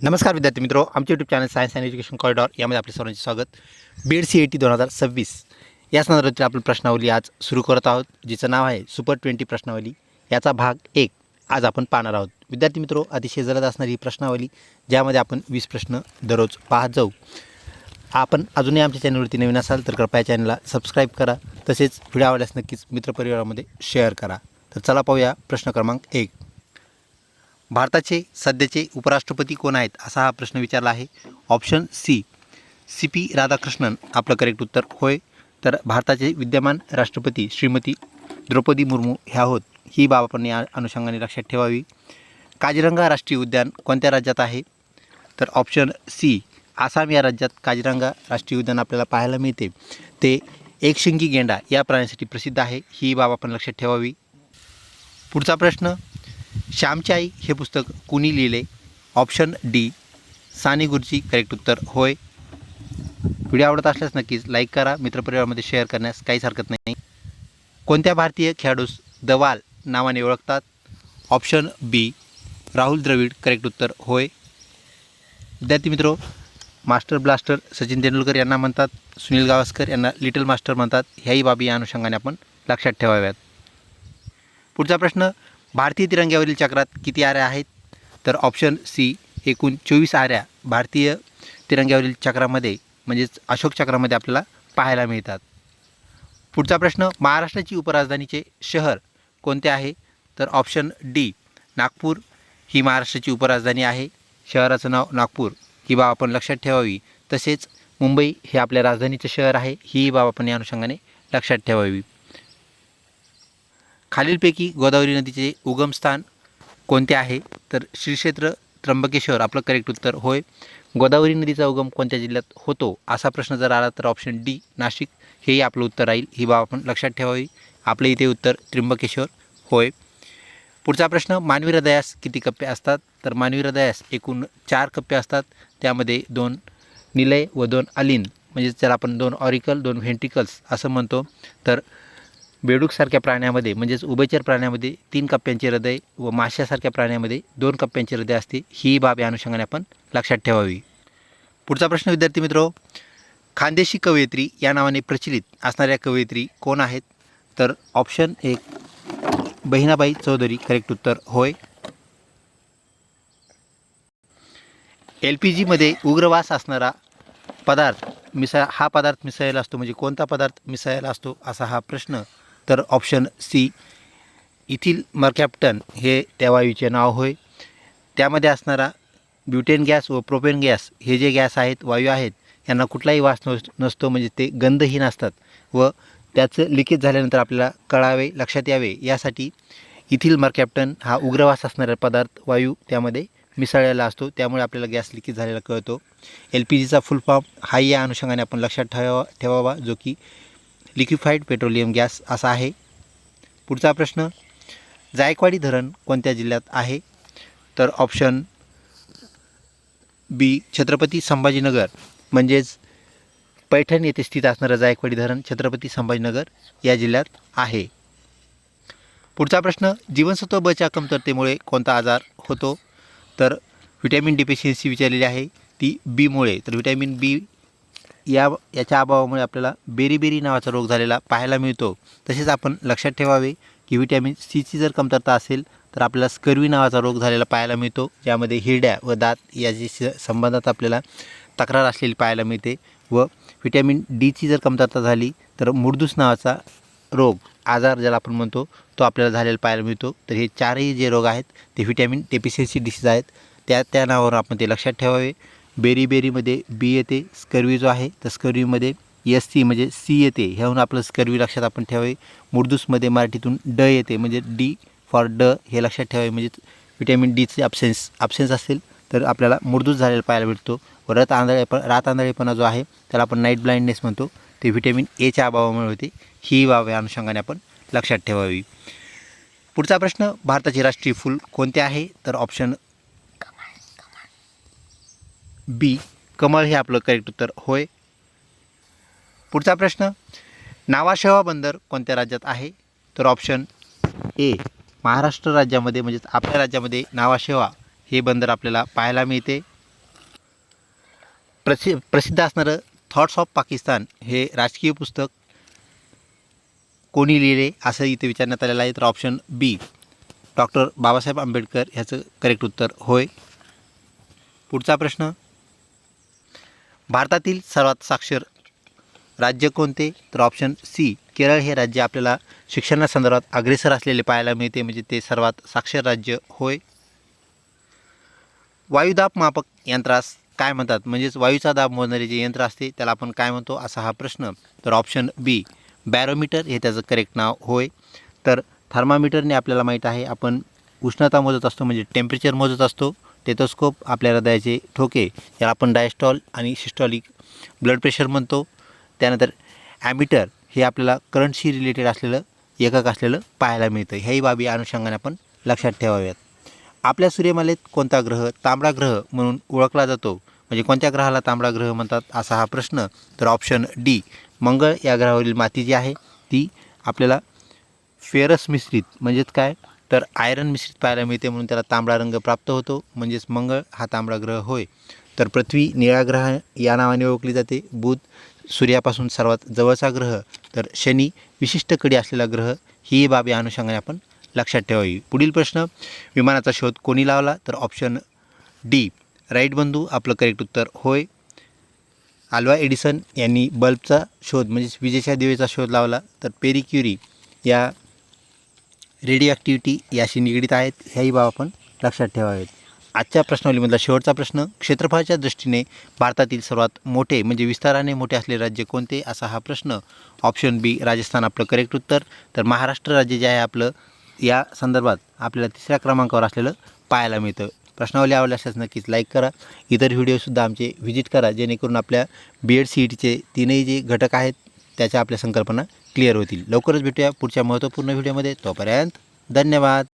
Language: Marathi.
नमस्कार विद्यार्थी मित्रो आमचे YouTube channel science and education corridor यामध्ये आपले सर्वांचे स्वागत. बीड सी ए टी दोन हजार सव्वीस. या संदर्भातील आपण प्रश्नावली आज सुरू करत आहोत जिचं नाव आहे सुपर ट्वेंटी प्रश्नावली. याचा भाग एक आज आपण पाहणार आहोत. विद्यार्थी मित्रो अतिशय जलद असणारी ही प्रश्नावली ज्यामध्ये आपण वीस प्रश्न दररोज पाहत जाऊ. आपण अजूनही आमच्या चॅनलवरती नवीन असाल तर कृपया चॅनलला सबस्क्राईब करा. तसेच व्हिडिओ आवडल्यास नक्कीच मित्रपरिवारामध्ये शेअर करा. तर चला पाहूया प्रश्न क्रमांक एक. भारताचे सध्याचे उपराष्ट्रपती कोण आहेत असा हा प्रश्न विचारला आहे. Option C C P Radhakrishnan. आपलं करेक्ट उत्तर होय. तर भारताचे विद्यमान राष्ट्रपती श्रीमती द्रौपदी मुर्मू ह्या होत. ही बाब आपण या अनुषंगाने लक्षात ठेवावी. काजीरंगा राष्ट्रीय उद्यान कोणत्या राज्यात आहे? तर ऑप्शन सी आसाम या राज्यात काजीरंगा राष्ट्रीय उद्यान आपल्याला पाहायला मिळते. ते एकशिंगी गेंडा या प्राण्यासाठी प्रसिद्ध आहे. ही बाब आपण लक्षात ठेवावी. पुढचा प्रश्न श्यामची आई हे पुस्तक कुणी लिहिले? Option D Sane Guruji. Correct उत्तर होय. व्हिडिओ आवडत असल्यास नक्कीच लाईक करा. मित्रपरिवारामध्ये शेअर करण्यास काहीच हरकत नाही. कोणत्या भारतीय खेळाडूस दवाल नावाने ओळखतात? Option B Rahul Dravid. Correct उत्तर होय. विद्यार्थी मित्रो मास्टर ब्लास्टर सचिन तेंडुलकर यांना म्हणतात सुनील गावस्कर यांना लिटल मास्टर म्हणतात. ह्याही बाबी या अनुषंगाने आपण लक्षात ठेवाव्यात. पुढचा प्रश्न भारतीय तिरंग्यावरील चक्रात किती आऱ्या आहेत? तर ऑप्शन सी एकूण चोवीस आऱ्या भारतीय तिरंग्यावरील चक्रामध्ये म्हणजेच अशोक चक्रामध्ये आपल्याला पाहायला मिळतात. पुढचा प्रश्न महाराष्ट्राची उपराजधानीचे शहर कोणते आहे? तर ऑप्शन डी नागपूर ही महाराष्ट्राची उपराजधानी आहे. शहराचं नाव नागपूर. ही बाब आपण लक्षात ठेवावी. तसेच मुंबई हे आपल्या राजधानीचं शहर आहे. ही बाब आपण या अनुषंगाने लक्षात ठेवावी. खालीलपैकी गोदावरी नदीचे उगमस्थान कोणते आहे? तर श्री क्षेत्र त्र्यंबकेश्वर आपलं करेक्ट उत्तर होय. गोदावरी नदीचा उगम कोणत्या जिल्ह्यात होतो? असा प्रश्न जर आला तर ऑप्शन डी नाशिक. हेही आपलं उत्तर राहील. ही बाब आपण लक्षात ठेवावी. आपले इथे उत्तर त्र्यंबकेश्वर होय. पुढचा प्रश्न मानवी हृदयास किती कप्पे असतात? तर मानवी हृदयास एकूण चार कप्पे असतात. त्यामध्ये दोन निलय व दोन अलिन. म्हणजे जर आपण दोन ऑरिकल दोन व्हेंट्रिकल्स असं म्हणतो तर बेडूकसारख्या प्राण्यामध्ये म्हणजेच उभयचर प्राण्यामध्ये तीन कप्प्यांचे हृदय व माशासारख्या प्राण्यामध्ये दोन कप्प्यांचे हृदय असते ही बाब या अनुषंगाने आपण लक्षात ठेवावी. पुढचा प्रश्न विद्यार्थी मित्रो खानदेशी कवयित्री या नावाने प्रचलित असणाऱ्या कवयित्री कोण आहेत? तर ऑप्शन एक बहिणाबाई चौधरी करेक्ट उत्तर होय. एल पी जीमध्ये उग्रवास असणारा पदार्थ मिसळ हा पदार्थ मिसळायला असतो म्हणजे कोणता पदार्थ मिसळायला असतो? असा हा प्रश्न तर ऑप्शन सी इथिल मर्कॅप्टन हे त्या वायूचे नाव होय. त्यामध्ये असणारा ब्युटेन गॅस व प्रोपेन गॅस हे जे गॅस आहेत वायू आहेत यांना कुठलाही वास नस नसतो म्हणजे ते गंधहीन असतात व त्याचं लिकेज झाल्यानंतर आपल्याला कळावे लक्षात यावे. यासाठी इथिल मर्कॅप्टन हा उग्रवास असणारा पदार्थ वायू त्यामध्ये मिसळलेला असतो. त्यामुळे आपल्याला गॅस लिकेज झालेला कळतो. एल पी जीचा फुल फॉर्म हा या अनुषंगाने आपण लक्षात ठेवा ठेवावा जो की लिक्विफाईड पेट्रोलियम गॅस असा आहे. पुढचा प्रश्न जायकवाडी धरण कोणत्या जिल्ह्यात आहे? तर ऑप्शन बी छत्रपती संभाजीनगर. म्हणजेच पैठण येथे स्थित असणारं जायकवाडी धरण छत्रपती संभाजीनगर या जिल्ह्यात आहे. पुढचा प्रश्न जीवनसत्व बच्या कमतरतेमुळे कोणता आजार होतो? तर व्हिटॅमिन डिफिशियन्सी विचारलेली आहे ती बीमुळे तर व्हिटॅमिन बी या याच्या अभावामुळे आपल्याला बेरीबेरी नावाचा रोग झालेला पाहायला मिळतो. तसेच आपण लक्षात ठेवावे की व्हिटॅमिन सीची जर कमतरता असेल तर आपल्याला स्कर्वी नावाचा रोग झालेला पाहायला मिळतो ज्यामध्ये हिरड्या व दात याची संबंधात आपल्याला तक्रार असलेली पाहायला मिळते व व्हिटॅमिन डीची जर कमतरता झाली तर मुर्दूस नावाचा रोग आजार ज्याला आपण म्हणतो तो आपल्याला झालेला पाहायला मिळतो. तर हे चारही जे रोग आहेत ते व्हिटॅमिन डेफिशियन्सी डिसीज आहेत. त्या त्या नावावर आपण ते लक्षात ठेवावे. बेरी बेरीमध्ये बी येते स्कर्वी जो आहे तर स्कर्वीमध्ये एस सी म्हणजे सी येते. ह्याहून आपलं स्कर्वी लक्षात आपण ठेवावे. मुर्दूसमध्ये मराठीतून ड येते म्हणजे डी फॉर ड हे लक्षात ठेवावे. म्हणजे व्हिटॅमिन डीचे अब्सेन्स अब्सेन्स असेल तर आपल्याला मुर्दूस झालेला पाहायला भेटतो. व रत आंधळेपण रात आंधळेपणा जो आहे त्याला आपण नाईट ब्लाइंडनेस म्हणतो. ते व्हिटॅमिन एच्या अभावामुळे होते. ही बाब या अनुषंगाने आपण लक्षात ठेवावी. पुढचा प्रश्न भारताचे राष्ट्रीय फूल कोणते आहे? तर ऑप्शन बी कमळ हे आपलं करेक्ट उत्तर होय. पुढचा प्रश्न नावाशेवा बंदर कोणत्या राज्यात आहे? तर ऑप्शन ए महाराष्ट्र राज्यामध्ये म्हणजेच आपल्या राज्यामध्ये नावाशेवा हे बंदर आपल्याला पाहायला मिळते. प्रसि प्रसिद्ध असणारं थॉट्स ऑफ पाकिस्तान हे राजकीय पुस्तक कोणी लिहिले असं इथे विचारण्यात आलेलं आहे तर option B doctor Babasaheb Ambedkar ह्याचं करेक्ट उत्तर होय. पुढचा प्रश्न भारतातील सर्वात साक्षर राज्य कोणते? तर ऑप्शन सी केरळ हे राज्य आपल्याला शिक्षणासंदर्भात अग्रेसर असलेले पाहायला मिळते. म्हणजे ते सर्वात साक्षर राज्य होय. वायुदाब मापक यंत्रास काय म्हणतात? म्हणजेच वायूचा दाब मोजणारे जे यंत्र असते त्याला आपण काय म्हणतो? असा हा प्रश्न. तर ऑप्शन बी बॅरोमीटर हे त्याचं करेक्ट नाव होय. तर थर्मामीटरने आपल्याला माहीत आहे आपण उष्णता मोजत असतो म्हणजे टेम्परेचर मोजत असतो. स्टेथोस्कोप आपल्या हृदयाचे ठोके याला आपण डायस्टॉल आणि सिस्टॉलिक ब्लड प्रेशर म्हणतो. त्यानंतर ॲमिटर हे आपल्याला करंटशी रिलेटेड असलेलं एकक असलेलं पाहायला मिळतं. ह्याही बाबी अनुषंगाने आपण लक्षात ठेवाव्यात. आपल्या सूर्यमालेत कोणता ग्रह तांबडा ग्रह म्हणून ओळखला जातो? म्हणजे कोणत्या ग्रहाला तांबडा ग्रह म्हणतात? असा हा प्रश्न. तर ऑप्शन डी मंगळ या ग्रहावरील माती जी आहे ती आपल्याला फेरस मिश्रित म्हणजेच काय? तर आयरन मिश्रित पाहायला मिळते म्हणून त्याला तांबडा रंग प्राप्त होतो. म्हणजेच मंगळ हा तांबडा ग्रह होय. तर पृथ्वी निळा ग्रह या नावाने ओळखली जाते. बुध सूर्यापासून सर्वात जवळचा ग्रह. तर शनी विशिष्ट कडी असलेला ग्रह ही बाब या अनुषंगाने आपण लक्षात ठेवावी. पुढील प्रश्न विमानाचा शोध कोणी लावला? तर ऑप्शन डी राईट बंधू आपलं करेक्ट उत्तर होय. आल्वा एडिसन यांनी बल्बचा शोध म्हणजेच विजेच्या दिवेचा शोध लावला. तर पेरी क्युरी या रेडिओ ॲक्टिव्हिटी याशी निगडीत आहेत ह्याही बाब आपण लक्षात ठेवावेत. आजच्या प्रश्नावलीमधला शेवटचा प्रश्न क्षेत्रफळाच्या दृष्टीने भारतातील सर्वात मोठे म्हणजे विस्ताराने मोठे असलेले राज्य कोणते असा हा प्रश्न. ऑप्शन बी राजस्थान आपलं करेक्ट उत्तर. तर महाराष्ट्र राज्य जे आहे आपलं या संदर्भात आपल्याला तिसऱ्या क्रमांकावर असलेलं पाहायला मिळतं. प्रश्नावली आवडली असल्यास नक्कीच लाईक करा. इतर व्हिडिओसुद्धा आमचे व्हिजिट करा. जेणेकरून आपल्या बी एड सी ई टीचे तीनही जे घटक आहेत त्याच्या आपल्या संकल्पना क्लिअर होतील. लवकरच भेटूया पुढच्या महत्त्वपूर्ण व्हिडिओमध्ये. तोपर्यंत धन्यवाद.